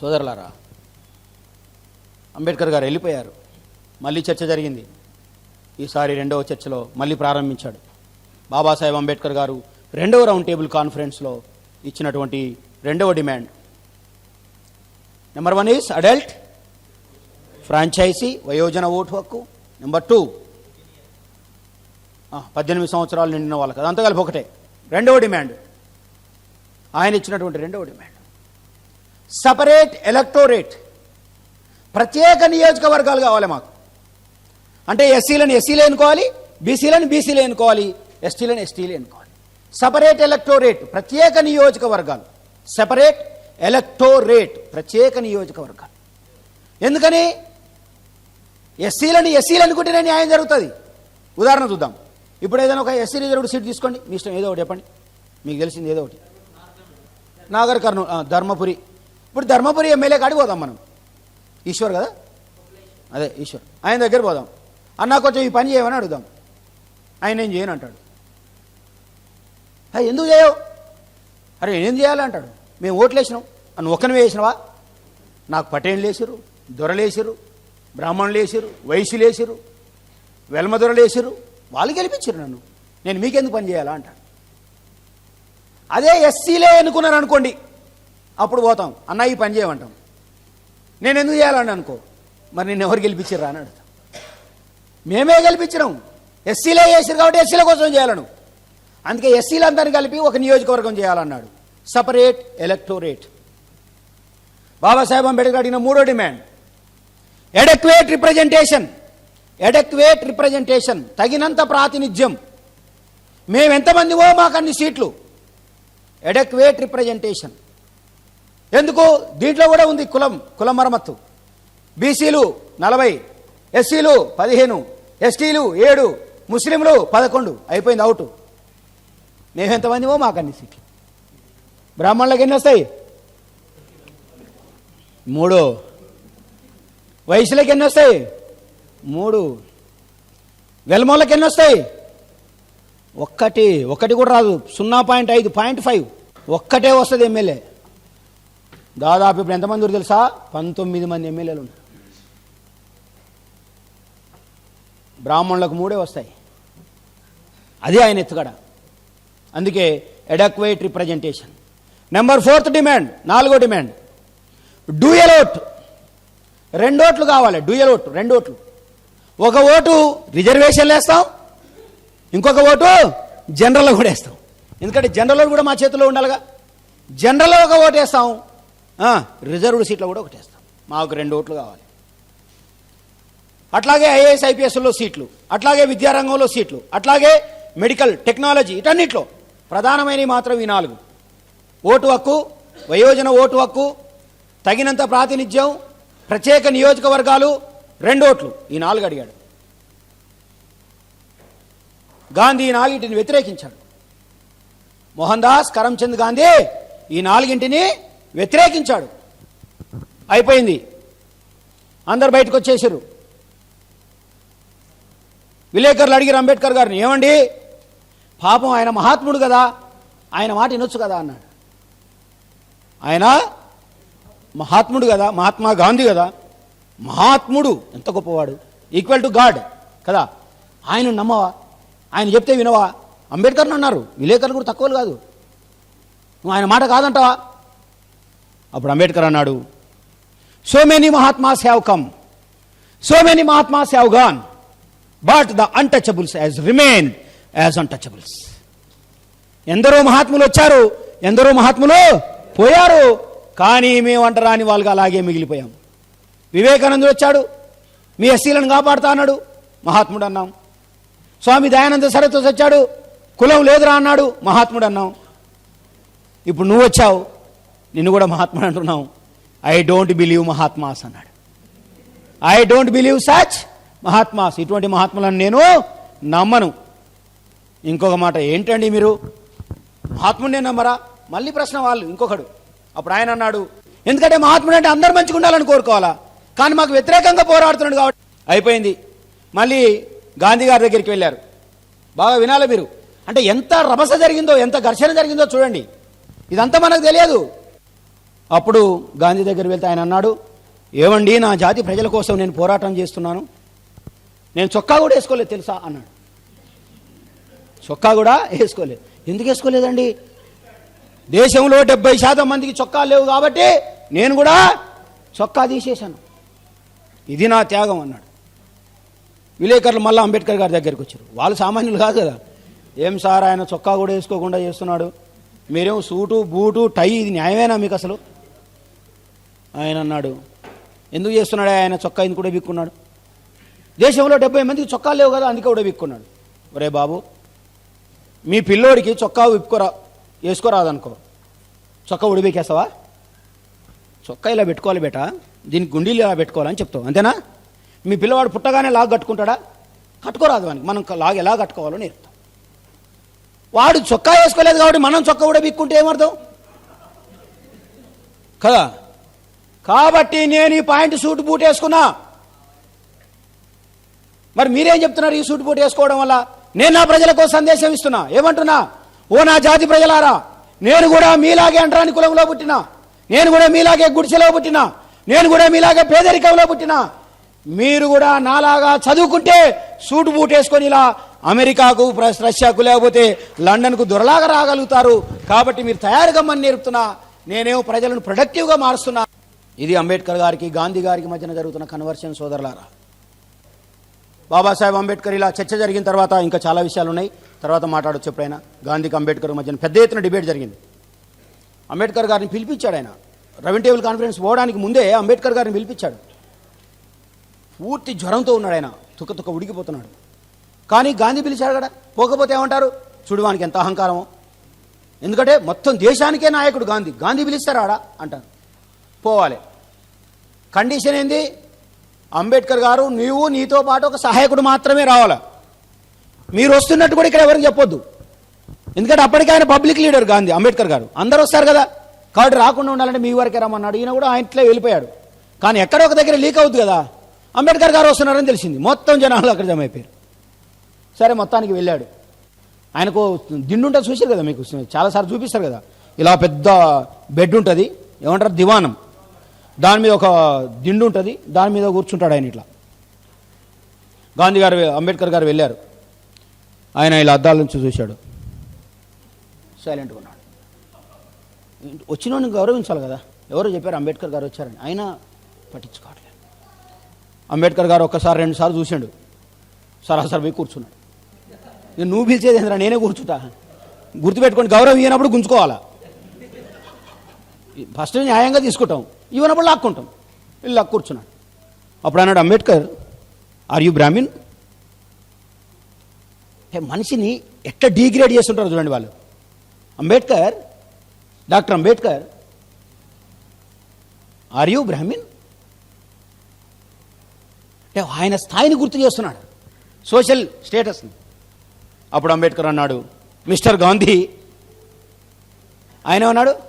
సోదరులారా అంబేద్కర్ గారు వెళ్ళిపోయారు. మళ్ళీ చర్చ జరిగింది. ఈసారి రెండవ చర్చలో మళ్ళీ ప్రారంభించాడు. బాబాసాహెబ్ అంబేద్కర్ గారు రెండవ రౌండ్ టేబుల్ కాన్ఫరెన్స్లో ఇచ్చినటువంటి రెండవ demand. Number one is adult franchise వయోజన ఓటు హక్కు. నెంబర్ టూ పద్దెనిమిది సంవత్సరాలు నిండిన వాళ్ళకి అదంతా కలిపి ఒకటే. రెండవ డిమాండ్. ఆయన ఇచ్చినటువంటి రెండవ డిమాండ్. Separate electorate. ప్రత్యేక నియోజకవర్గాలు కావాలి మాకు. అంటే ఎస్సీలను ఎస్సీలు ఎన్నుకోవాలి బీసీలను బీసీలు ఎన్నుకోవాలి ఎస్టీలను ఎస్టీలు ఎన్నుకోవాలి. సపరేట్ ఎలక్టోరేట్ ప్రత్యేక నియోజకవర్గాలు. సెపరేట్ ఎలక్టోరేట్ ప్రత్యేక నియోజకవర్గాలు. ఎందుకని? ఎస్సీలను ఎస్సీలు అనుకుంటేనే న్యాయం జరుగుతుంది. ఉదాహరణ చూద్దాం. ఇప్పుడు ఏదైనా ఒక ఎస్సీ రిజర్వ్డ్ సీట్ తీసుకోండి. మీ ఇష్టం ఏదో ఒకటి చెప్పండి. మీకు తెలిసింది ఏదో ఒకటి. నాగర్ కర్నూలు ధర్మపురి. ఇప్పుడు ధర్మపురి ఎమ్మెల్యే కాడికి పోదాం మనం. ఈశ్వర్ కదా? అదే ఈశ్వర్. ఆయన దగ్గర పోదాం. అన్న కొంచెం ఈ పని చేయమని అడుగుదాం. ఆయన ఏం చేయను అంటాడు. ఎందుకు చేయవు? అరే ఏం చేయాలి అంటాడు. మేము ఓట్లు వేసినాం. అని ఒక్కని వేసినవా? నాకు పటేన్లు వేసిరు దొరలేసిరు బ్రాహ్మణులు వేసిరు వయసులు వేసిరు వెల్మ దొరలు వాళ్ళు గెలిపించారు నన్ను. నేను మీకెందుకు పని చేయాలా అంటాడు. అదే ఎస్సీలే ఎన్నుకున్నారు అనుకోండి అప్పుడు పోతాం. అన్న ఈ పని చేయమంటాం. నేను ఎందుకు చేయాలని అనుకో. మరి నేను ఎవరు గెలిపించారా అని అడుగుతాం. మేమే గెలిపించినాం. ఎస్సీలే చేసారు కాబట్టి ఎస్సీల కోసం చేయాలను. అందుకే ఎస్సీలందరినీ కలిపి ఒక నియోజకవర్గం చేయాలన్నాడు. Separate electorate. బాబాసాహెబ్ అంబేద్కర్ అడిగిన మూడో demand. Adequate representation. Adequate representation. తగినంత ప్రాతినిధ్యం. మేము ఎంతమందివో మాకు అన్ని సీట్లు. Adequate representation. ఎందుకు? దీంట్లో కూడా ఉంది కులం కుల మరమ్మత్తు. బీసీలు నలభై ఎస్సీలు పదిహేను ఎస్టీలు ఏడు ముస్లింలు పదకొండు. అయిపోయింది అవుట్. మేమెంతమందిమో ఎంతమందివో మాకు అన్ని సీట్లు. బ్రాహ్మణులకు ఎన్ని వస్తాయి? మూడు. వయసులకు ఎన్ని వస్తాయి? మూడు. వెల్మోళ్ళకి ఎన్ని వస్తాయి? ఒక్కటి. ఒకటి కూడా రాదు. సున్నా పాయింట్ ఐదు పాయింట్ ఫైవ్. ఒక్కటే వస్తుంది ఎమ్మెల్యే. దాదాపు ఇప్పుడు ఎంతమంది ఉన్నారు తెలుసా? పంతొమ్మిది మంది ఎమ్మెల్యేలు ఉన్నారు. బ్రాహ్మణులకు మూడే వస్తాయి. అది ఆయన ఎత్తుగడ. అందుకే adequate representation number fourth demand నాలుగో డిమాండ్ డూయల్ ఓట్. రెండు ఓట్లు కావాలి డూయల్ ఓటు రెండు ఓట్లు. ఒక ఓటు రిజర్వేషన్లు వేస్తాం ఇంకొక ఓటు జనరల్లో కూడా వేస్తాం. ఎందుకంటే జనరల్లో కూడా మా చేతిలో ఉండాలిగా. జనరల్లో ఒక ఓటు వేస్తాం రిజర్వ్డ్ సీట్లో కూడా ఒకటేస్తాం మాకు రెండు ఓట్లు కావాలి. అట్లాగే ఐఏఎస్ ఐపీఎస్లో సీట్లు అట్లాగే విద్యారంగంలో సీట్లు అట్లాగే మెడికల్ టెక్నాలజీ ఇటన్నిట్లో ప్రధానమైనవి మాత్రం ఈ నాలుగు. ఓటు హక్కు వయోజన ఓటు హక్కు తగినంత ప్రాతినిధ్యం ప్రత్యేక నియోజకవర్గాలు రెండు ఓట్లు ఈ నాలుగు అడిగాడు. గాంధీ ఈ నాలుగింటిని వ్యతిరేకించాడు. మోహన్ దాస్ కరంచంద్ గాంధీ ఈ నాలుగింటిని వ్యతిరేకించాడు. అయిపోయింది. అందరు బయటకు వచ్చేసారు. విలేకరులు అడిగారు అంబేద్కర్ గారిని ఏమండి? పాపం ఆయన మహాత్ముడు కదా ఆయన మాట వినొచ్చు కదా? అన్నాడు. ఆయన మహాత్ముడు కదా మహాత్మా గాంధీ కదా మహాత్ముడు. ఎంత గొప్పవాడు. ఈక్వల్ టు గాడ్ కదా. ఆయన నమ్మవా? ఆయన చెప్తే వినవా? అంబేద్కర్ని అన్నారు. విలేకరులు కూడా తక్కువలు కాదు. నువ్వు ఆయన మాట కాదంటావా? అప్పుడు అంబేద్కర్ అన్నాడు so many mahatmas have come so many mahatmas have gone but the untouchables as remain as untouchables ఎందరో మహాత్ములు వచ్చారు ఎందరో మహాత్ములు పోయారు కానీ మేము అంటరాని వాళ్ళుగా అలాగే మిగిలిపోయాం. వివేకానందుడు వచ్చాడు మీ ఎస్సీలను కాపాడుతా అన్నాడు మహాత్ముడు అన్నాం. స్వామి దయానంద సరస్వతి వచ్చాడు కులం లేదురా అన్నాడు మహాత్ముడు అన్నాం. ఇప్పుడు నువ్వు వచ్చావు నిన్ను కూడా మహాత్మ అంటున్నావు. ఐ డోంట్ బిలీవ్ మహాత్మాస్ అన్నాడు. I don't believe such mahatmas. ఇటువంటి మహాత్ములను నేను నమ్మను. ఇంకొక మాట ఏంటండి మీరు? మహాత్ముడినే నమ్మరా? మళ్ళీ ప్రశ్న వాళ్ళు ఇంకొకడు. అప్పుడు ఆయన అన్నాడు ఎందుకంటే మహాత్ముడు అంటే అందరు మంచిగా ఉండాలని కోరుకోవాలా? కానీ మాకు వ్యతిరేకంగా పోరాడుతున్నాడు కాబట్టి. అయిపోయింది. మళ్ళీ గాంధీ గారి దగ్గరికి వెళ్ళారు. బాగా వినాలి మీరు. అంటే ఎంత రభస జరిగిందో ఎంత ఘర్షణ జరిగిందో చూడండి. ఇదంతా మనకు తెలియదు. అప్పుడు గాంధీ దగ్గర వెళ్తే ఆయన అన్నాడు ఏమండి నా జాతి ప్రజల కోసం నేను పోరాటం చేస్తున్నాను. నేను చొక్కా కూడా వేసుకోలేదు తెలుసా? అన్నాడు. చొక్కా కూడా వేసుకోలేదు. ఎందుకు వేసుకోలేదండి? దేశంలో డెబ్బై శాతం మందికి చొక్కా లేవు కాబట్టి నేను కూడా చొక్కా తీసేశాను. ఇది నా త్యాగం అన్నాడు. విలేకరులు మళ్ళీ అంబేద్కర్ గారి దగ్గరికి వచ్చారు. వాళ్ళు సామాన్యులు కాదు కదా. ఏం సార్ ఆయన చొక్కా కూడా వేసుకోకుండా చేస్తున్నాడు. మీరేం సూటు బూటు టై ఇది న్యాయమేనా మీకు అసలు? ఆయన అన్నాడు. ఎందుకు చేస్తున్నాడు? ఆయన చొక్కా ఎందుకు కూడా బిక్కున్నాడు? దేశంలో డెబ్బై మందికి చొక్కాలు లేవు కదా అందుకే కూడా బిక్కున్నాడు. ఒరే బాబు మీ పిల్లోడికి చొక్కా విప్పుకోరా వేసుకోరాదనుకో. చొక్కా ఉడిబెక్కేస్తావా చొక్కా ఇలా పెట్టుకోవాలి బేట దీనికి గుండీలు ఇలా పెట్టుకోవాలని చెప్తావు అంతేనా? మీ పిల్లవాడు పుట్టగానే లాగ్ కట్టుకుంటాడా? కట్టుకోరాదు వానికి మనం లాగ్ ఎలా కట్టుకోవాలో నేర్పుతాం వాడు చొక్కా వేసుకోలేదు కాబట్టి మనం చొక్కా కూడా బిక్కుంటే ఏమర్థం? కదా? కాబట్టి నేను ఈ పాయింట్ సూట్ బూట్ వేసుకున్నా. మరి మీరేం చెప్తున్నారు ఈ సూట్ బూట్ వేసుకోవడం వల్ల? నేను నా ప్రజలకు సందేశం ఇస్తున్నా. ఏమంటున్నా? ఓ నా జాతి ప్రజలారా నేను కూడా మీలాగే అంటరాని కులంలో పుట్టినా. నేను కూడా మీలాగే గుడిసెలో పుట్టినా. నేను కూడా మీలాగే పేదరికంలో పుట్టినా. మీరు కూడా నాలాగా చదువుకుంటే సూట్ బూట్ వేసుకొని ఇలా అమెరికాకు రష్యాకు లేకపోతే లండన్కు దొరలాగా రాగలుగుతారు. కాబట్టి మీరు తయారుగా కమ్మని నేర్పుతున్నా నేనేమో ప్రజలను ప్రొడక్టివ్గా మారుస్తున్నా. ఇది అంబేద్కర్ గారికి గాంధీ గారికి మధ్యన జరుగుతున్న కన్వర్షన్ సోదరులారా. బాబాసాహెబ్ అంబేద్కర్ ఇలా చర్చ జరిగిన తర్వాత ఇంకా చాలా విషయాలు ఉన్నాయి తర్వాత మాట్లాడొచ్చు ఎప్పుడైనా. గాంధీకి అంబేద్కర్ మధ్యన పెద్ద ఎత్తున డిబేట్ జరిగింది. అంబేద్కర్ గారిని పిలిపించాడు ఆయన. రవీన్ టేబుల్ కాన్ఫరెన్స్ పోవడానికి ముందే అంబేద్కర్ గారిని పిలిపించాడు. పూర్తి జ్వరంతో ఉన్నాడు ఆయన. తుక్క తుక్క ఉడికిపోతున్నాడు. కానీ గాంధీ పిలిచాడు కదా. పోకపోతే ఏమంటారు? చూడువానికి ఎంత అహంకారమో. ఎందుకంటే మొత్తం దేశానికే నాయకుడు గాంధీ. గాంధీ పిలిస్తారాడా ఆడ? అంటారు. పోవాలి కండిషన్ ఏంది? అంబేద్కర్ గారు నీవు నీతో పాటు ఒక సహాయకుడు మాత్రమే రావాలి. మీరు వస్తున్నట్టు కూడా ఇక్కడ ఎవరికి చెప్పొద్దు. ఎందుకంటే అప్పటికే ఆయన పబ్లిక్ లీడర్ గాంధీ అంబేద్కర్ గారు. అందరూ వస్తారు కదా. కాబట్టి రాకుండా ఉండాలంటే మీ వరకే రమ్మన్నాడు ఈయన కూడా ఆయనట్లో వెళ్ళిపోయాడు. కానీ ఎక్కడో ఒక దగ్గర లీక్ అవుతుంది కదా. అంబేద్కర్ గారు వస్తున్నారని తెలిసింది. మొత్తం జనాలు అక్కడ జమ అయిపోయారు. సరే మొత్తానికి వెళ్ళాడు. ఆయనకు దిండుంటే చూశారు చూసారు కదా మీకు. చాలాసార్లు చూపిస్తారు కదా. ఇలా పెద్ద బెడ్ ఉంటుంది. ఏమంటారు? దివానం. దాని మీద ఒక దిండు ఉంటుంది దాని మీద కూర్చుంటాడు ఆయన ఇట్లా. గాంధీ గారు అంబేద్కర్ గారు వెళ్ళారు. ఆయన ఇలా అద్దాల నుంచి చూశాడు. సైలెంట్గా ఉన్నాడు. వచ్చిన గౌరవించాలి కదా. ఎవరో చెప్పారు అంబేద్కర్ గారు వచ్చారని. ఆయన పట్టించుకోవట్లేదు. అంబేద్కర్ గారు ఒక్కసారి రెండు సార్లు చూశాడు. సరాసరి పోయి కూర్చున్నాడు. నువ్వు పిలిచేది ఏంద్రా? నేనే కూర్చుంటా. గుర్తుపెట్టుకొని గౌరవం ఇవ్వనప్పుడు గుంజుకోవాలా? ఫస్ట్ న్యాయంగా తీసుకుంటాం. ఇవ్వనప్పుడు లాక్కుంటాం. వీళ్ళు లాక్కు కూర్చున్నాడు. అప్పుడు అన్నాడు అంబేద్కర్ ఆర్ యూ బ్రాహ్మిన్ మనిషిని ఎట్లా డీగ్రేడ్ చేస్తుంటారు చూడండి వాళ్ళు. Ambedkar doctor Ambedkar are you Brahmin అంటే ఆయన స్థాయిని గుర్తు చేస్తున్నాడు. సోషల్ స్టేటస్ని. అప్పుడు అంబేద్కర్ అన్నాడు మిస్టర్ గాంధీ. ఆయన అన్నాడు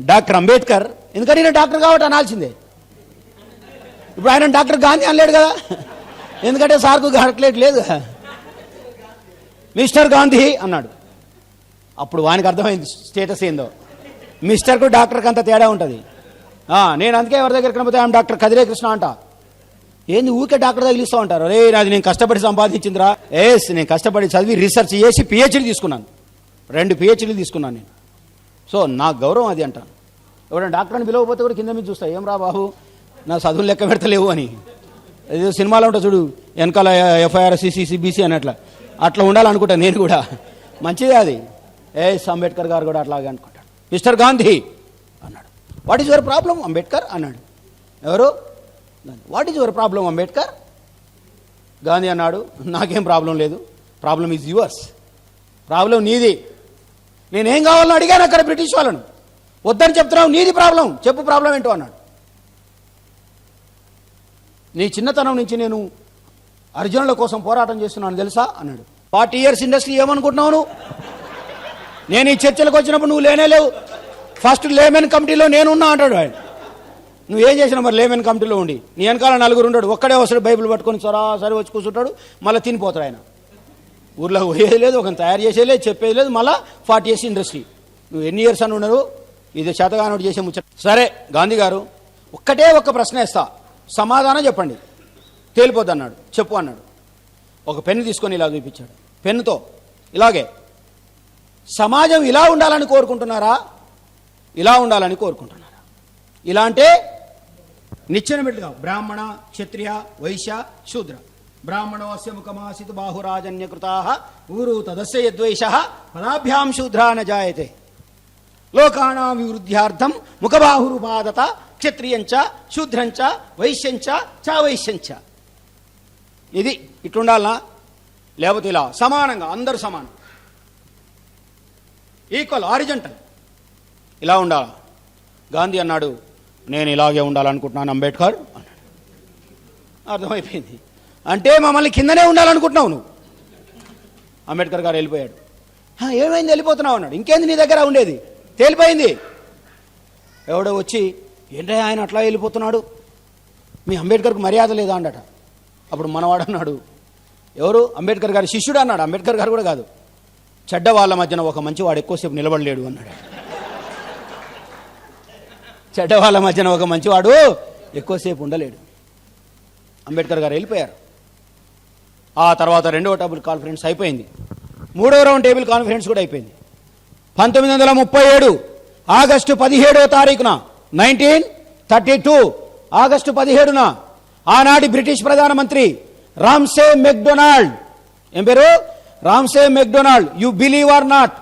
డాక్టర్ అంబేద్కర్. ఎందుకంటే నేను డాక్టర్ కాబట్టి అనాల్సిందే. ఇప్పుడు ఆయన డాక్టర్ గాంధీ అనలేడు కదా. ఎందుకంటే సార్కు డాక్టరేట్ లేదు. మిస్టర్ గాంధీ అన్నాడు. అప్పుడు వానికి అర్థమైంది స్టేటస్ ఏందో. మిస్టర్కు డాక్టర్కి అంత తేడా ఉంటుంది. నేను అందుకే ఎవరి దగ్గరికి పోతే ఆమె డాక్టర్ కదిరే కృష్ణ అంట. ఏంది ఊరికే డాక్టర్ తగిలిస్తూ ఉంటారు? రే అది నేను కష్టపడి సంపాదించిందిరా. ఏస్ నేను కష్టపడి చదివి రీసెర్చ్ చేసి పిహెచ్డి తీసుకున్నాను. రెండు పిహెచ్డీలు తీసుకున్నాను నేను. సో నా గౌరవం అది అంటాను. ఎవరైనా డాక్టర్ని పిలవకపోతే కూడా కింద మీద చూస్తా ఏం రా బాబు నా చదువులు లెక్క పెడతలేవు అని. ఏదో సినిమాలో ఉంటా చూడు వెనకాల ఎఫ్ఐఆర్ సిసి బీసీ అని అట్లా అట్లా ఉండాలనుకుంటా నేను కూడా. మంచిదే అది. ఏ అంబేద్కర్ గారు కూడా అట్లాగే అనుకుంటాడు. మిస్టర్ గాంధీ అన్నాడు. What is your problem Ambedkar? అన్నాడు. ఎవరు? What is your problem Ambedkar? Gandhi అన్నాడు. నాకేం ప్రాబ్లం లేదు. ప్రాబ్లం ఈజ్ యువర్స్ ప్రాబ్లం నీది. నేనేం కావాలని అడిగాను అక్కడ బ్రిటిష్ వాళ్ళను. వద్దని చెప్తున్నావు నీది ప్రాబ్లం చెప్పు ప్రాబ్లం ఏంటో అన్నాడు. నీ చిన్నతనం నుంచి నేను అర్జునుల కోసం పోరాటం చేస్తున్నాను తెలుసా? అన్నాడు. ఫార్టీ ఇయర్స్ ఇండస్ట్రీ ఏమనుకుంటున్నావు నువ్వు నేను ఈ చర్చలకు వచ్చినప్పుడు నువ్వు లేనే లేవు. ఫస్ట్ లేమెన్ కమిటీలో నేనున్నా అంటాడు ఆయన. నువ్వు ఏం చేసినా మరి లేమెన్ కమిటీలో ఉండి? నీ వెనకాల నలుగురు ఉంటాడు ఒక్కడే వస్తాడు బైబిల్ పట్టుకొని సరాసరి వచ్చి కూర్చుంటాడు మళ్ళీ తినిపోతాడు ఆయన. ఊర్లో పోయేది లేదు ఒక తయారు చేసేది లేదు చెప్పేది లేదు మళ్ళీ ఫార్టీ ఇయర్స్ ఇండస్ట్రీ. నువ్వు ఎన్ని ఇయర్స్ అని ఉన్నారు ఇది చేతగానుడు చేసే ముచ్చట. సరే గాంధీ గారు ఒక్కటే ఒక్క ప్రశ్న ఇస్తా సమాధానం చెప్పండి. తేలిపోద్ది అన్నాడు చెప్పు అన్నాడు. ఒక పెన్ను తీసుకొని ఇలా చూపించాడు. పెన్నుతో ఇలాగే. సమాజం ఇలా ఉండాలని కోరుకుంటున్నారా? ఇలా ఉండాలని కోరుకుంటున్నారా? ఇలా అంటే నిచ్చెన బిడ్డగా బ్రాహ్మణ క్షత్రియ వైశ్య శూద్ర. బ్రాహ్మణోస్య ముఖమాసిత్ బాహురాజన్యకృతా ఊరు తదస్య యద్వైష పదాభ్యాం శూద్రా న జాయతే లోకానాం వివృద్ధ్యార్థం ముఖబాహురుపాదత క్షత్రియంచ శూద్రంచ వైశ్యంచ చ ఇది ఇట్లుండాలనా లేకపోతే ఇలా సమానంగా అందరు సమానం. ఈక్వల్ ఆరిజంటల్ ఇలా ఉండాలా? గాంధీ అన్నాడు నేను ఇలాగే ఉండాలనుకుంటున్నాను అంబేద్కర్ అన్నాడు. అర్థమైపోయింది. అంటే మమ్మల్ని కిందనే ఉండాలనుకుంటున్నావు నువ్వు. అంబేద్కర్ గారు వెళ్ళిపోయాడు. ఏమైంది? వెళ్ళిపోతున్నావు అన్నాడు. ఇంకేంది నీ దగ్గర ఉండేది? తేలిపోయింది. ఎవడో వచ్చి ఏంటో ఆయన అట్లా వెళ్ళిపోతున్నాడు? మీ అంబేద్కర్కు మర్యాద లేదా? అన్నట అప్పుడు మనవాడు అన్నాడు ఎవరు? అంబేద్కర్ గారి శిష్యుడు? అన్నాడు. అంబేద్కర్ గారు కూడా కాదు. చెడ్డ వాళ్ళ మధ్యన ఒక మంచివాడు ఎక్కువసేపు నిలబడలేడు అన్నాడు. చెడ్డ వాళ్ళ మధ్యన ఒక మంచివాడు ఎక్కువసేపు ఉండలేడు. అంబేద్కర్ గారు వెళ్ళిపోయారు. ఆ తర్వాత రెండవ టేబుల్ కాన్ఫరెన్స్ అయిపోయింది. మూడవ రౌండ్ టేబుల్ కాన్ఫరెన్స్ కూడా అయిపోయింది. పంతొమ్మిది వందల ముప్పై ఏడు ఆగస్టు పదిహేడవ తారీఖున నైన్టీన్ థర్టీ టూ ఆగస్టు పదిహేడున ఆనాటి బ్రిటిష్ ప్రధానమంత్రి రామ్సే మెక్డొనాల్డ్. ఏం పేరు? Ramsay MacDonald. You believe or not.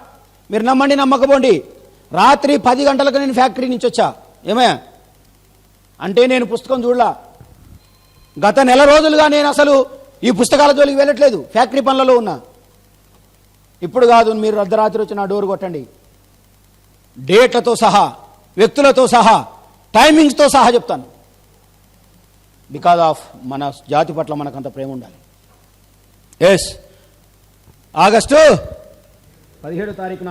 మీరు నమ్మండి నమ్మకపోండి. రాత్రి పది గంటలకు నేను ఫ్యాక్టరీ నుంచి వచ్చా. ఏమే అంటే నేను పుస్తకం చూడలా. గత నెల రోజులుగా నేను అసలు ఈ పుస్తకాల జోలికి వెళ్ళట్లేదు. ఫ్యాక్టరీ పనులలో ఉన్నా. ఇప్పుడు కాదు మీరు అర్ధరాత్రి వచ్చి నా డోర్ కొట్టండి. డేట్లతో సహా వ్యక్తులతో సహా టైమింగ్స్తో సహా చెప్తాను. బికాజ్ ఆఫ్ మన జాతి పట్ల మనకంత ప్రేమ ఉండాలి. ఎస్ ఆగస్టు పదిహేడు తారీఖున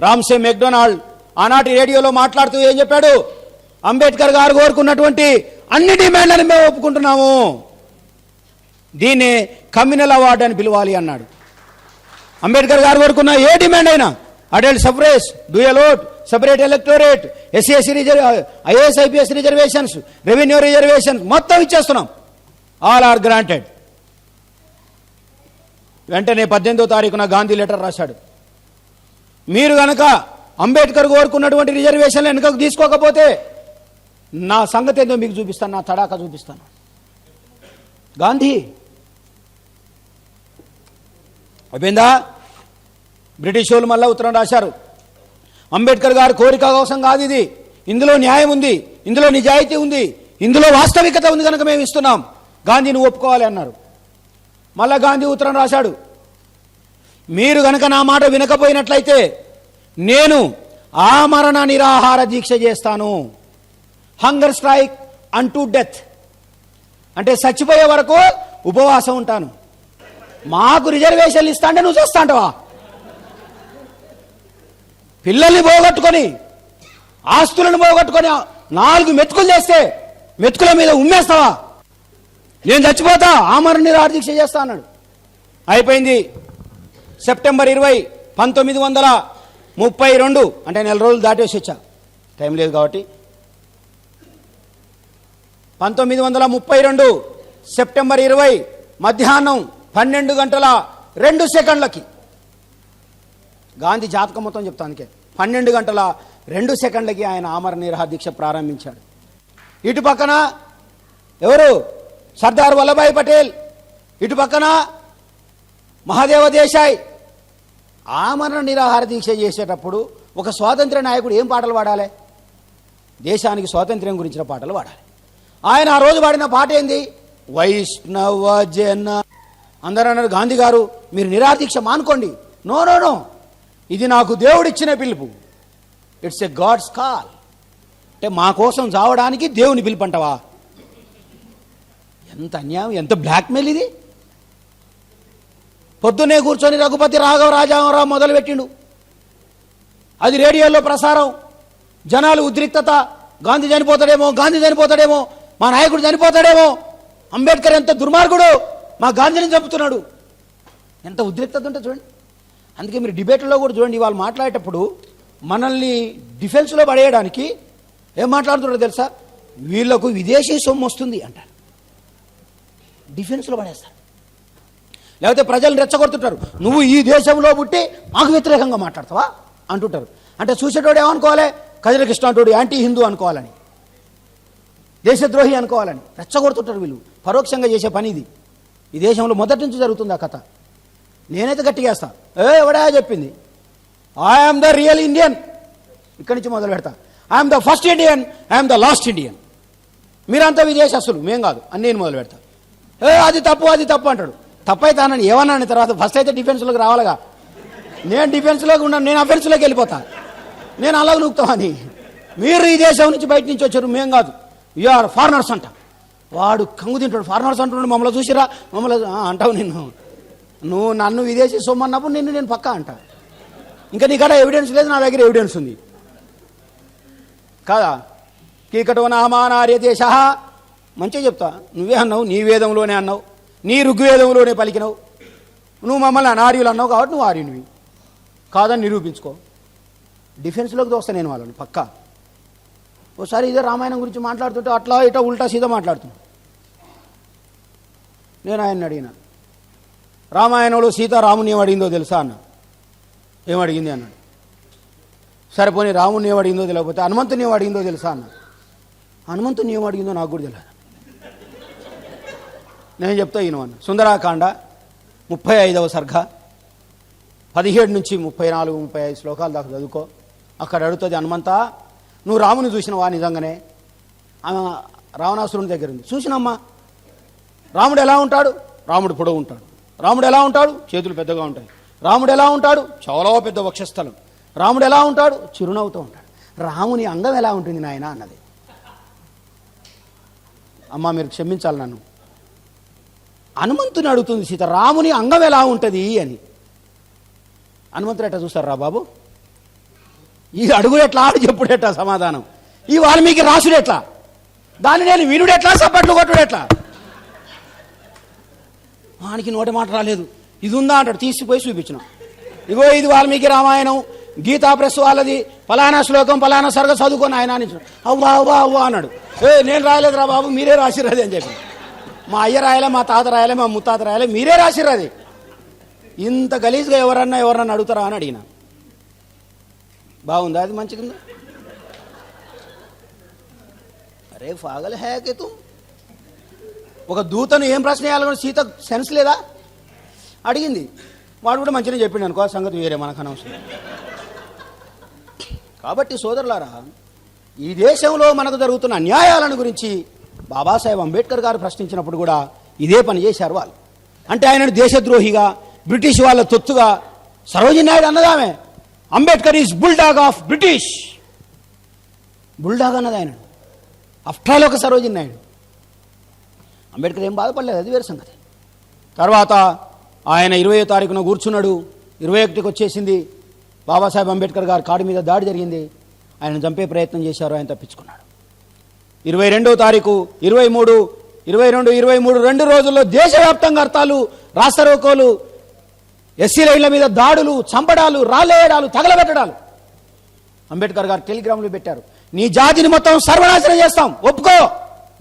రామ్సే మెక్డొనాల్డ్ ఆనాటి రేడియోలో మాట్లాడుతూ ఏం చెప్పాడు? అంబేద్కర్ గారు కోరుకున్నటువంటి అన్ని డిమాండ్లను మేము ఒప్పుకుంటున్నాము. దీన్ని కమ్యూనల్ అవార్డు అని పిలవాలి అన్నాడు. అంబేద్కర్ గారు కోరుకున్న ఏ డిమాండ్ అయినా adult suffrage dual vote separate electorate SC SC reserve IAS IPS reservations revenue reservations మొత్తం ఇచ్చేస్తున్నాం. All are granted. వెంటనే పద్దెనిమిదో తారీఖున గాంధీ లెటర్ రాశాడు. మీరు గనక అంబేద్కర్ కోరుకున్నటువంటి రిజర్వేషన్లు వెనుకకు తీసుకోకపోతే నా సంగతి ఏందో మీకు చూపిస్తాను నా తడాక చూపిస్తాను. గాంధీ అయిపోయిందా? బ్రిటిష్ వాళ్ళు మళ్ళీ ఉత్తరం రాశారు. అంబేద్కర్ గారి కోరిక కోసం కాదు ఇది. ఇందులో న్యాయం ఉంది ఇందులో నిజాయితీ ఉంది ఇందులో వాస్తవికత ఉంది కనుక మేము ఇస్తున్నాం. గాంధీని ఒప్పుకోవాలి అన్నారు. మళ్ళా గాంధీ ఉత్తరం రాశాడు. మీరు గనక నా మాట వినకపోయినట్లయితే నేను ఆమరణ నిరాహార దీక్ష చేస్తాను. Hunger strike unto death. అంటే చచ్చిపోయే వరకు ఉపవాసం ఉంటాను. మాకు రిజర్వేషన్లు ఇస్తా అంటే నువ్వు చూస్తాంటవా? పిల్లల్ని పోగొట్టుకొని ఆస్తులను పోగొట్టుకొని నాలుగు మెతుకులు చేస్తే మెతుకుల మీద ఉమ్మేస్తావా? నేను చచ్చిపోతా ఆమరణ నిరాహార దీక్ష చేస్తా అన్నాడు. అయిపోయింది. సెప్టెంబర్ ఇరవై పంతొమ్మిది వందల ముప్పై రెండు అంటే నెల రోజులు దాటేసి వచ్చా. టైం లేదు కాబట్టి. పంతొమ్మిది వందల ముప్పై రెండు సెప్టెంబర్ ఇరవై మధ్యాహ్నం పన్నెండు గంటల రెండు సెకండ్లకి. గాంధీ జాతకం మొత్తం చెప్తానికే పన్నెండు గంటల రెండు సెకండ్లకి ఆయన ఆమర నిరాహార దీక్ష ప్రారంభించాడు. ఇటు పక్కన ఎవరు? సర్దార్ వల్లభాయ్ పటేల్. ఇటు పక్కన మహాదేవ దేశాయ్. ఆమరణ నిరాహార దీక్ష చేసేటప్పుడు ఒక స్వాతంత్ర నాయకుడు ఏం పాటలు పాడాలి? దేశానికి స్వాతంత్ర్యం గురించిన పాటలు పాడాలి. ఆయన ఆ రోజు పాడిన పాట ఏంది? వైష్ణవ జన అందరూ అన్నారు గాంధీ గారు మీరు నిరాదీక్ష మానుకోండి. No no no. ఇది నాకు దేవుడిచ్చిన పిలుపు. It's a God's call. అంటే మా కోసం చావడానికి దేవుని పిలుపంటవా? ఎంత అన్యాయం ఎంత బ్లాక్మెయిల్ ఇది. పొద్దున్నే కూర్చొని రఘుపతి రాఘవ రాజారావు మొదలుపెట్టిండు. అది రేడియోలో ప్రసారం. జనాలు ఉద్రిక్తత. గాంధీ చనిపోతాడేమో గాంధీ చనిపోతాడేమో మా నాయకుడు చనిపోతాడేమో. అంబేద్కర్ ఎంత దుర్మార్గుడు. మా గాంధీని చంపుతున్నాడు. ఎంత ఉద్రిక్తత ఉంటే చూడండి. అందుకే మీరు డిబేట్లో కూడా చూడండి వాళ్ళు మాట్లాడేటప్పుడు మనల్ని డిఫెన్స్లో పడేయడానికి ఏం మాట్లాడుతున్నారో తెలుసా? వీళ్ళకు విదేశీ సొమ్ము వస్తుంది అంటారు. డిఫెన్స్లో పడేస్తారు. లేకపోతే ప్రజలు రెచ్చగొడుతుంటారు. నువ్వు ఈ దేశంలో పుట్టి మాకు వ్యతిరేకంగా మాట్లాడతావా? అంటుంటారు. అంటే చూసేటోడు ఏమనుకోవాలి? కజలకృష్ణ అంటోడు యాంటీ హిందూ అనుకోవాలని. దేశద్రోహి అనుకోవాలని. రెచ్చగొడుతుంటారు వీళ్ళు. పరోక్షంగా చేసే పని ఇది. ఈ దేశంలో మొదటి నుంచి జరుగుతుంది ఆ కథ. నేనైతే గట్టిగేస్తా ఏ ఎవడా చెప్పింది? ఐఎమ్ ద రియల్ ఇండియన్ ఇక్కడి నుంచి మొదలు పెడతా. I'm the first Indian I'm the last Indian మీరంతా విదేశస్తులు మేం కాదు. అని నేను మొదలు పెడతా. ఏ అది తప్పు అది తప్పు అంటాడు. తప్పైతే అన్నాను ఏమన్నాను తర్వాత ఫస్ట్ అయితే డిఫెన్స్లోకి రావాలిగా. నేను డిఫెన్స్లోకి ఉన్నాను నేను అఫెన్స్లోకి వెళ్ళిపోతా. నేను అలాగ నూపుతామని మీరు ఈ దేశం నుంచి బయట నుంచి వచ్చారు మేం కాదు. ఆర్ ఫారినర్స్ అంట. వాడు కంగు తింటాడు. ఫారినర్స్ అంటున్నాడు మమ్మల్ని చూసిరా మమ్మల్ని అంటావు నిన్ను. నువ్వు నన్ను విదేశీ సొమ్మన్నప్పుడు నిన్ను నేను పక్కా అంటా. ఇంకా నీకడ ఎవిడెన్స్ లేదు నా దగ్గర ఎవిడెన్స్ ఉంది. కాదా? కీకటో నామానార్య దేశ మంచిగా చెప్తా. నువ్వే అన్నావు నీ వేదంలోనే అన్నావు నీ ఋగ్వేదంలోనే పలికినావు. నువ్వు మమ్మల్ని అనార్యులు అన్నావు కాబట్టి నువ్వు ఆర్యునివి. కాదని నిరూపించుకో. డిఫెన్స్లోకి దోస్తా నేను వాళ్ళని పక్కా. ఓసారి ఇదే రామాయణం గురించి మాట్లాడుతుంటే అట్లా ఇట ఉల్టా సీదా మాట్లాడుతుంది నేను ఆయన అడిగినాను రామాయణంలో సీత రాముని ఏమడిగిందో తెలుసా అన్న. ఏమడిగింది అన్నాడు. సరే రాముని ఏమడిగిందో తెలియకపోతే హనుమంతుని ఏమడిగిందో తెలుసా అన్న. హనుమంతుని ఏమడిగిందో నాకు కూడా తెలియదు నేను చెప్తా ఈయన అన్న సుందరాకాండ ముప్పై ఐదవ సర్గ పదిహేడు నుంచి ముప్పై నాలుగు ముప్పై ఐదు శ్లోకాలు దాకా చదువుకో. అక్కడ అడుగుతుంది హనుమంతా నువ్వు రాముని చూసినవా నిజంగానే? ఆమె రావణాసురుని దగ్గర ఉంది. చూసినమ్మా. రాముడు ఎలా ఉంటాడు? రాముడు పొడవు ఉంటాడు. రాముడు ఎలా ఉంటాడు? చేతులు పెద్దగా ఉంటాయి. రాముడు ఎలా ఉంటాడు? చాలా పెద్ద వక్షస్థలం. రాముడు ఎలా ఉంటాడు? చిరునవ్వుతూ ఉంటాడు. రాముని అంగం ఎలా ఉంటుంది నాయన అన్నది. అమ్మ మీరు క్షమించాలి నన్ను. హనుమంతుని అడుగుతుంది సీత రాముని అంగం ఎలా ఉంటుంది? అని. హనుమంతుడు ఎట్లా చూస్తారు రా బాబు? ఈ అడుగుడు ఎట్లా? ఆడు చెప్పుడు ఎట్లా సమాధానం? ఈ వాల్మీకి రాసుడు ఎట్లా? దాన్ని నేను వినుడు ఎట్లా? సప్పట్లు కొట్టుడు ఎట్లా? వానికి నోటి మాట రాలేదు. ఇది ఉందా అంటాడు. తీసిపోయి చూపించిన. ఇగో ఇది వాల్మీకి రామాయణం. గీతా ప్రెస్ వాళ్ళది. ఫలానా శ్లోకం ఫలానా సరగ చదువుకొని ఆయన అని అవ్వా అవ్వా అవ్వా అన్నాడు. ఏ నేను రాయలేదురా బాబు మీరే రాసిర్రది అని చెప్పి. మా అయ్య రాయలే మా తాత రాయలే మా ముత్తాత రాయలే మీరే రాసిర్రది. ఇంత గలీజ్గా ఎవరన్నా ఎవరన్నా అడుగుతారా? అని అడిగినా. బాగుందా అది మంచిగా అరే ఫాగల్ హ్యాకే ఒక దూతను ఏం ప్రశ్న వేయాలని సీత సెన్స్ లేదా? అడిగింది. వాడు కూడా మంచిగా చెప్పిండు అనుకో ఆ సంగతి వేరే మనకు అనవసరం. కాబట్టి సోదరులారా ఈ దేశంలో మనకు జరుగుతున్న అన్యాయాలను గురించి బాబాసాహెబ్ అంబేద్కర్ గారు ప్రశ్నించినప్పుడు కూడా ఇదే పని చేశారు వాళ్ళు. అంటే ఆయనను దేశద్రోహిగా బ్రిటిష్ వాళ్ళ తొత్తుగా Sarojini Naidu అన్నదామే. Ambedkar is bulldog of British. Bulldog అన్నది ఆయన. ఆఫ్టర్ ఒక సరోజిని నాయుడు అంబేద్కర్ ఏం బాధపడలేదు అది వేరే సంగతి. తర్వాత ఆయన ఇరవయో తారీఖున కూర్చున్నాడు. ఇరవై ఒకటికి వచ్చేసింది. బాబాసాహెబ్ అంబేద్కర్ గారి కాడి మీద దాడి జరిగింది. ఆయన చంపే ప్రయత్నం చేశారు ఆయన తప్పించుకున్నాడు. ఇరవై రెండో తారీఖు ఇరవై మూడు ఇరవై రెండు ఇరవై మూడు రెండు రోజుల్లో దేశవ్యాప్తంగా అర్థాలు రాస్తారోకోలు ఎస్సీ లైన్ల మీద దాడులు చంపడాలు రాలేయడాలు తగలబెట్టడాలు. అంబేద్కర్ గారు టెలిగ్రామ్లో పెట్టారు. నీ జాతిని మొత్తం సర్వనాశనం చేస్తాం. ఒప్పుకో.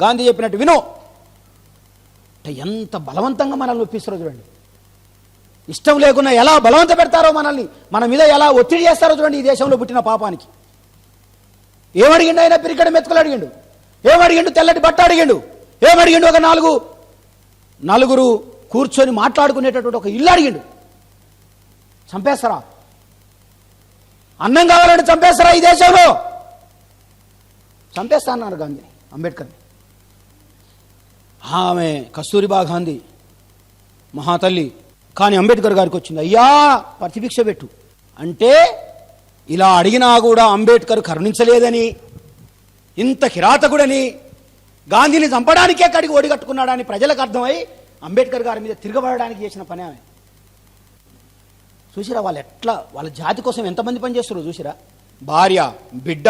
గాంధీ చెప్పినట్టు విను. ఎంత బలవంతంగా మనల్ని ఒప్పిస్తారో చూడండి. ఇష్టం లేకుండా ఎలా బలవంత పెడతారో మనల్ని మన మీద ఎలా ఒత్తిడి చేస్తారో చూడండి ఈ దేశంలో పుట్టిన పాపానికి. ఏమడిగిండు ఆయన పిరికడ మెతుకులు అడిగిండు? ఏమడిగిండు తెల్లటి బట్ట అడిగిండు? ఏమడిగిండు ఒక నాలుగు? నలుగురు కూర్చొని మాట్లాడుకునేటటువంటి ఒక ఇల్లు అడిగిండు. చంపేస్తారా? అన్నం కావాలంటే చంపేస్తారా ఈ దేశంలో? చంపేస్తా అన్నారు గాంధీ అంబేద్కర్ని. ఆమె కస్తూరిబా గాంధీ మహాతల్లి కానీ అంబేద్కర్ గారికి వచ్చింది. అయ్యా ప్రతిభిక్ష పెట్టు. అంటే ఇలా అడిగినా కూడా అంబేద్కర్ కరుణించలేదని ఇంత కిరాతకుడని గాంధీని చంపడానికే కడిగి ఒడిగట్టుకున్నాడని ప్రజలకు అర్థమై అంబేద్కర్ గారి మీద తిరగబడడానికి చేసిన పని ఆమె. చూసిరా వాళ్ళు ఎట్లా వాళ్ళ జాతి కోసం ఎంతమంది పనిచేస్తారో చూసిరా? భార్య బిడ్డ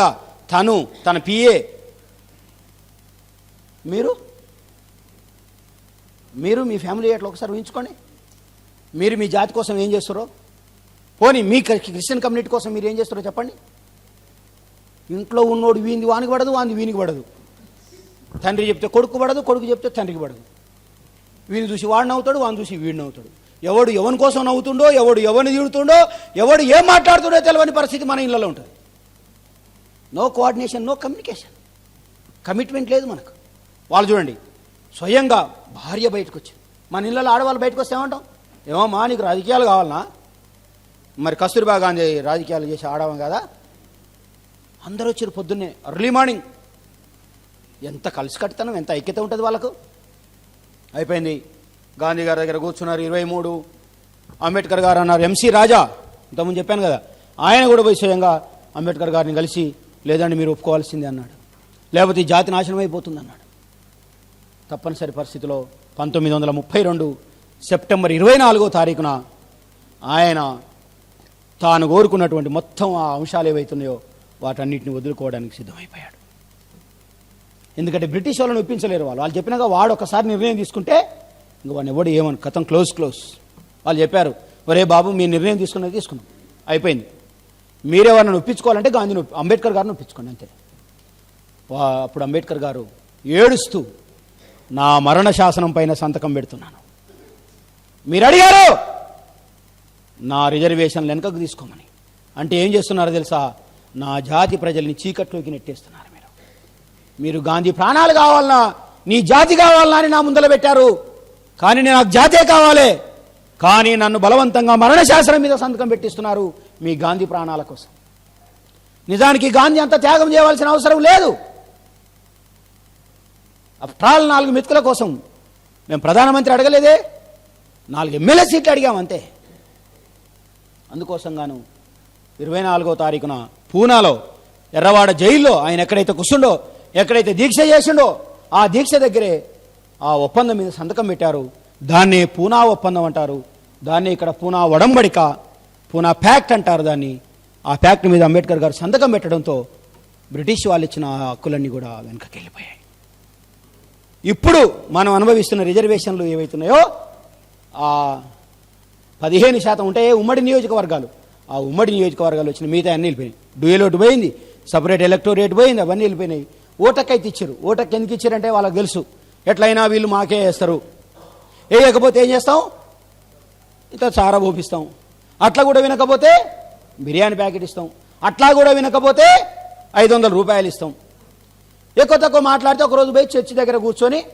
తను తన పిఏ. మీరు? మీరు మీ ఫ్యామిలీ ఎట్లా ఒకసారి ఊహించుకోండి. మీరు మీ జాతి కోసం ఏం చేస్తారో పోనీ మీ క్రిస్టియన్ కమ్యూనిటీ కోసం మీరు ఏం చేస్తారో చెప్పండి. ఇంట్లో ఉన్నోడు వీంది వానికి పడదు వాంది వీనికి పడదు. తండ్రి చెప్తే కొడుకు పడదు కొడుకు చెప్తే తండ్రికి పడదు. వీని చూసి వాడు నవ్వుతాడు వాడిని చూసి వీడు నవ్వుతాడు. ఎవడు ఎవరి కోసం నవ్వుతుండో ఎవడు ఎవరిని తిడుతుండో ఎవడు ఏం మాట్లాడుతుండో తెలియని పరిస్థితి మన ఇళ్ళలో ఉంటుంది. No coordination no communication commitment లేదు మనకు. వాళ్ళు చూడండి స్వయంగా భార్య బయటకు వచ్చింది. మన ఇళ్ళలో ఆడవాళ్ళు బయటకు వస్తే ఏమంటాం? ఏమమ్మా నీకు రాజకీయాలు కావాలనా? మరి కస్తూరిబా గాంధీ రాజకీయాలు చేసి ఆడవం కదా? అందరూ వచ్చారు పొద్దున్నే ఎర్లీ మార్నింగ్ ఎంత కలిసి కట్టుతనం ఎంత ఐక్యత ఉంటుంది వాళ్ళకు? అయిపోయింది. గాంధీ గారి దగ్గర కూర్చున్నారు ఇరవై మూడు. అంబేద్కర్ గారు అన్నారు ఎంసీ రాజా ఇంతకుముందు చెప్పాను కదా ఆయన కూడా పోయి స్వయంగా అంబేద్కర్ గారిని కలిసి లేదండి మీరు ఒప్పుకోవాల్సిందే అన్నాడు. లేకపోతే ఈ జాతి నాశనం అయిపోతుంది అన్నాడు. తప్పనిసరి పరిస్థితిలో పంతొమ్మిది వందల ముప్పై రెండు సెప్టెంబర్ ఇరవై నాలుగో తారీఖున ఆయన తాను కోరుకున్నటువంటి మొత్తం ఆ అంశాలు ఏవైతున్నాయో వాటన్నిటిని వదులుకోవడానికి సిద్ధమైపోయాడు. ఎందుకంటే బ్రిటిష్ వాళ్ళని ఒప్పించలేరు వాళ్ళు. వాళ్ళు చెప్పినాక వాడు ఒకసారి నిర్ణయం తీసుకుంటే ఇంక వాడిని ఎవడు ఏమను? కథం క్లోజ్ క్లోజ్. వాళ్ళు చెప్పారు ఒరే బాబు మీ నిర్ణయం తీసుకున్నది తీసుకున్నాం. అయిపోయింది. మీరే వారిని ఒప్పించుకోవాలంటే గాంధీని అంబేద్కర్ గారిని ఒప్పించుకోండి అంతే. అప్పుడు అంబేద్కర్ గారు ఏడుస్తూ నా మరణ శాసనం పైన సంతకం పెడుతున్నాను. మీరు అడిగారు నా రిజర్వేషన్ వెనుకకు తీసుకోమని. అంటే ఏం చేస్తున్నారో తెలుసా? నా జాతి ప్రజల్ని చీకట్లోకి నెట్టేస్తున్నారు మీరు. మీరు గాంధీ ప్రాణాలు కావాలన్నా నీ జాతి కావాలన్నా అని నా ముందర పెట్టారు. కానీ నేను నాకు జాతే కావాలి. కానీ నన్ను బలవంతంగా మరణశాస్త్రం మీద సంతకం పెట్టిస్తున్నారు మీ గాంధీ ప్రాణాల కోసం. నిజానికి గాంధీ అంత త్యాగం చేయవలసిన అవసరం లేదు. అఫ్టాల్ నాలుగు మెతుకుల కోసం మేము ప్రధానమంత్రి అడగలేదే. నాలుగు ఎమ్మెల్యే సీట్లు అడిగాం అంతే. అందుకోసం గాను ఇరవై నాలుగో తారీఖున పూనాలో ఎర్రవాడ జైల్లో ఆయన ఎక్కడైతే కూర్చుండో ఎక్కడైతే దీక్ష చేసిండో ఆ దీక్ష దగ్గరే ఆ ఒప్పందం మీద సంతకం పెట్టారు. దాన్నే పూనా ఒప్పందం అంటారు. దాన్ని ఇక్కడ పూనా ఒడంబడిక పూనా ప్యాక్ట్ అంటారు దాన్ని. ఆ ప్యాక్ట్ మీద అంబేద్కర్ గారు సంతకం పెట్టడంతో బ్రిటిష్ వాళ్ళు ఇచ్చిన ఆ హక్కులన్నీ కూడా వెనకకి వెళ్ళిపోయాయి ఇప్పుడు మనం అనుభవిస్తున్న రిజర్వేషన్లు ఏవైతున్నాయో ఆ పదిహేను శాతం ఉంటాయి ఉమ్మడి నియోజకవర్గాలు. ఆ ఉమ్మడి నియోజకవర్గాలు వచ్చిన మిగతా అన్నీ వెళ్ళిపోయినాయి. డ్యూయలోటు పోయింది సపరేట్ ఎలక్టోరేట్ పోయింది అవన్నీ వెళ్ళిపోయినాయి. ఓటకైతే ఇచ్చారు ఓటకి ఎందుకు ఇచ్చారంటే వాళ్ళకి తెలుసు. ఎట్లయినా వీళ్ళు మాకే వేస్తారు. వేయకపోతే ఏం చేస్తాం? ఇంత చారా పోపిస్తాం. అట్లా కూడా వినకపోతే బిర్యానీ ప్యాకెట్ ఇస్తాం. అట్లా కూడా వినకపోతే ఐదు వందల రూపాయలు ఇస్తాం. ఎక్కువ తక్కువ మాట్లాడితే ఒక రోజు పోయి చర్చి దగ్గర కూర్చొని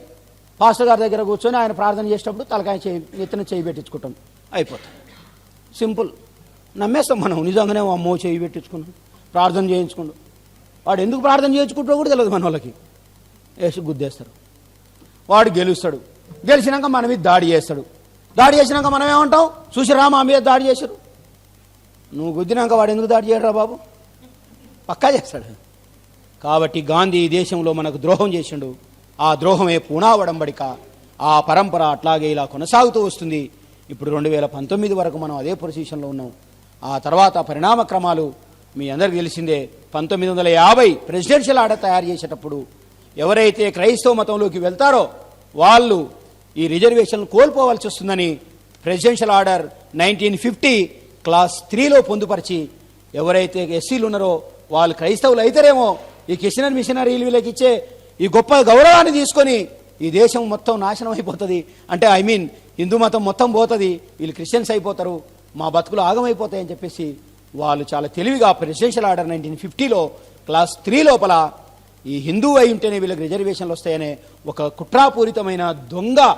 పాస్టర్ గారి దగ్గర కూర్చొని ఆయన ప్రార్థన చేసేటప్పుడు తలకాయ చేయి ఎత్తున చేయి పెట్టించుకుంటాం. అయిపోతుంది సింపుల్. నమ్మేస్తాం మనం. నిజంగానే అమ్మో చేయి పెట్టించుకున్నాం. ప్రార్థన చేయించుకుంటాం వాడు ఎందుకు ప్రార్థన చేయించుకుంటాడో కూడా తెలియదు మన వాళ్ళకి వేసి గుద్దేస్తారు. వాడు గెలుస్తాడు. గెలిచినాక మన మీద దాడి చేస్తాడు. దాడి చేసినాక మనం ఏమంటాం? చూసిరా మా మీద దాడి చేశారు. నువ్వు గుద్దినాక వాడు ఎందుకు దాడి చేయడరా బాబు? పక్కా చేస్తాడు. కాబట్టి గాంధీ ఈ దేశంలో మనకు ద్రోహం చేసిండు. ఆ ద్రోహమే పూనావడంబడిక. ఆ పరంపర అట్లాగే ఇలా కొనసాగుతూ వస్తుంది. ఇప్పుడు రెండు వేల పంతొమ్మిది వరకు మనం అదే పొజిషన్లో ఉన్నాం. ఆ తర్వాత పరిణామ క్రమాలు మీ అందరికి తెలిసిందే. పంతొమ్మిది వందల యాభై ప్రెసిడెన్షియల్ ఆర్డర్ తయారు చేసేటప్పుడు ఎవరైతే క్రైస్తవ మతంలోకి వెళ్తారో వాళ్ళు ఈ రిజర్వేషన్ కోల్పోవాల్సి వస్తుందని presidential order nineteen fifty clause త్రీలో పొందుపరిచి ఎవరైతే ఎస్సీలు ఉన్నారో వాళ్ళు క్రైస్తవులు అయితేరేమో ఈ కిషనర్ మిషనరీలు వీళ్ళకి ఇచ్చే ఈ గొప్ప గౌరవాన్ని తీసుకొని ఈ దేశం మొత్తం నాశనం అయిపోతుంది. అంటే ఐ మీన్ హిందూ మతం మొత్తం పోతుంది. వీళ్ళు క్రిస్టియన్స్ అయిపోతారు. మా బతుకులు ఆగమైపోతాయని చెప్పేసి వాళ్ళు చాలా తెలివిగా ప్రెసిడెన్షియల్ ఆర్డర్ నైన్టీన్ ఫిఫ్టీలో క్లాస్ త్రీ లోపల ఈ హిందూ అయి ఉంటేనే వీళ్ళకి రిజర్వేషన్లు వస్తాయనే ఒక కుట్రాపూరితమైన దొంగ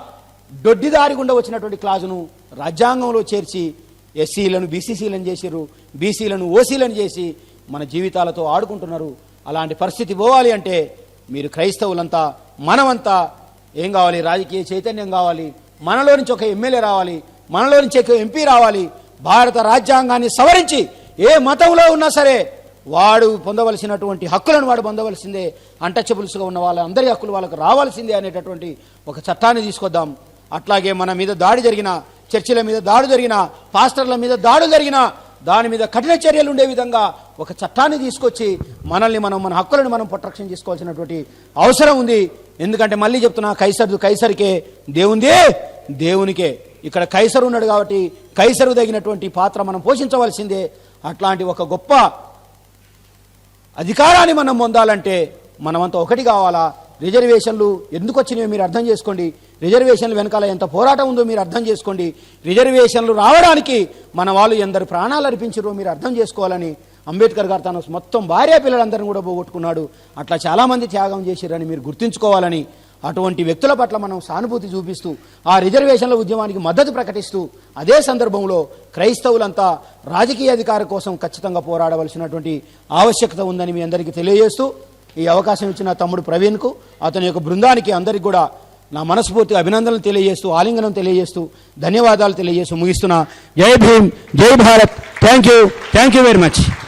దొడ్డిదారి గుండా వచ్చినటువంటి క్లాజును రాజ్యాంగంలో చేర్చి ఎస్సీలను బీసీసీలను చేసిరు బీసీలను ఓసీలను చేసి మన జీవితాలతో ఆడుకుంటున్నారు. అలాంటి పరిస్థితి పోవాలి అంటే మీరు క్రైస్తవులంతా మనమంతా ఏం కావాలి? రాజకీయ చైతన్యం కావాలి. మనలో నుంచి ఒక ఎమ్మెల్యే రావాలి. మనలో నుంచి ఒక ఎంపీ రావాలి. భారత రాజ్యాంగాన్ని సవరించి ఏ మతంలో ఉన్నా సరే వాడు పొందవలసినటువంటి హక్కులను వాడు పొందవలసిందే అంటచబుల్స్గా ఉన్న వాళ్ళందరి హక్కులు వాళ్ళకు రావాల్సిందే అనేటటువంటి ఒక చట్టాన్ని తీసుకొద్దాం. అట్లాగే మన మీద దాడి జరిగిన చర్చిల మీద దాడి జరిగిన పాస్టర్ల మీద దాడి జరిగిన దాని మీద కఠిన చర్యలు ఉండే విధంగా ఒక చట్టాన్ని తీసుకొచ్చి మనల్ని మనం మన హక్కులను మనం ప్రొటెక్షన్ చేసుకోవాల్సినటువంటి అవసరం ఉంది. ఎందుకంటే మళ్ళీ చెప్తున్నా కైసరు కైసరికే దేవుందే దేవునికే. ఇక్కడ కైసరు ఉన్నాడు కాబట్టి కైసరు తగినటువంటి పాత్ర మనం పోషించవలసిందే. అట్లాంటి ఒక గొప్ప అధికారాన్ని మనం పొందాలంటే మనమంతా ఒకటి కావాలా? రిజర్వేషన్లు ఎందుకు వచ్చినాయో మీరు అర్థం చేసుకోండి. రిజర్వేషన్లు వెనకాల ఎంత పోరాటం ఉందో మీరు అర్థం చేసుకోండి. రిజర్వేషన్లు రావడానికి మన వాళ్ళు ఎందరు ప్రాణాలు అర్పించారో మీరు అర్థం చేసుకోవాలని అంబేద్కర్ గారు తన మొత్తం భార్య పిల్లలందరిని కూడా పోగొట్టుకున్నాడు. అట్లా చాలామంది త్యాగం చేశారని మీరు గుర్తుంచుకోవాలని అటువంటి వ్యక్తుల పట్ల మనం సానుభూతి చూపిస్తూ ఆ రిజర్వేషన్ల ఉద్యమానికి మద్దతు ప్రకటిస్తూ అదే సందర్భంలో క్రైస్తవులంతా రాజకీయ అధికారం కోసం ఖచ్చితంగా పోరాడవలసినటువంటి ఆవశ్యకత ఉందని మీ అందరికీ తెలియజేస్తూ ఈ అవకాశం ఇచ్చిన తమ్ముడు ప్రవీణ్కు అతని యొక్క బృందానికి అందరికీ కూడా నా మనస్ఫూర్తి అభినందనలు తెలియజేస్తూ ఆలింగనం తెలియజేస్తూ ధన్యవాదాలు తెలియజేస్తూ ముగిస్తున్నా. జై భీమ్ జై Bharat. Thank you thank you very much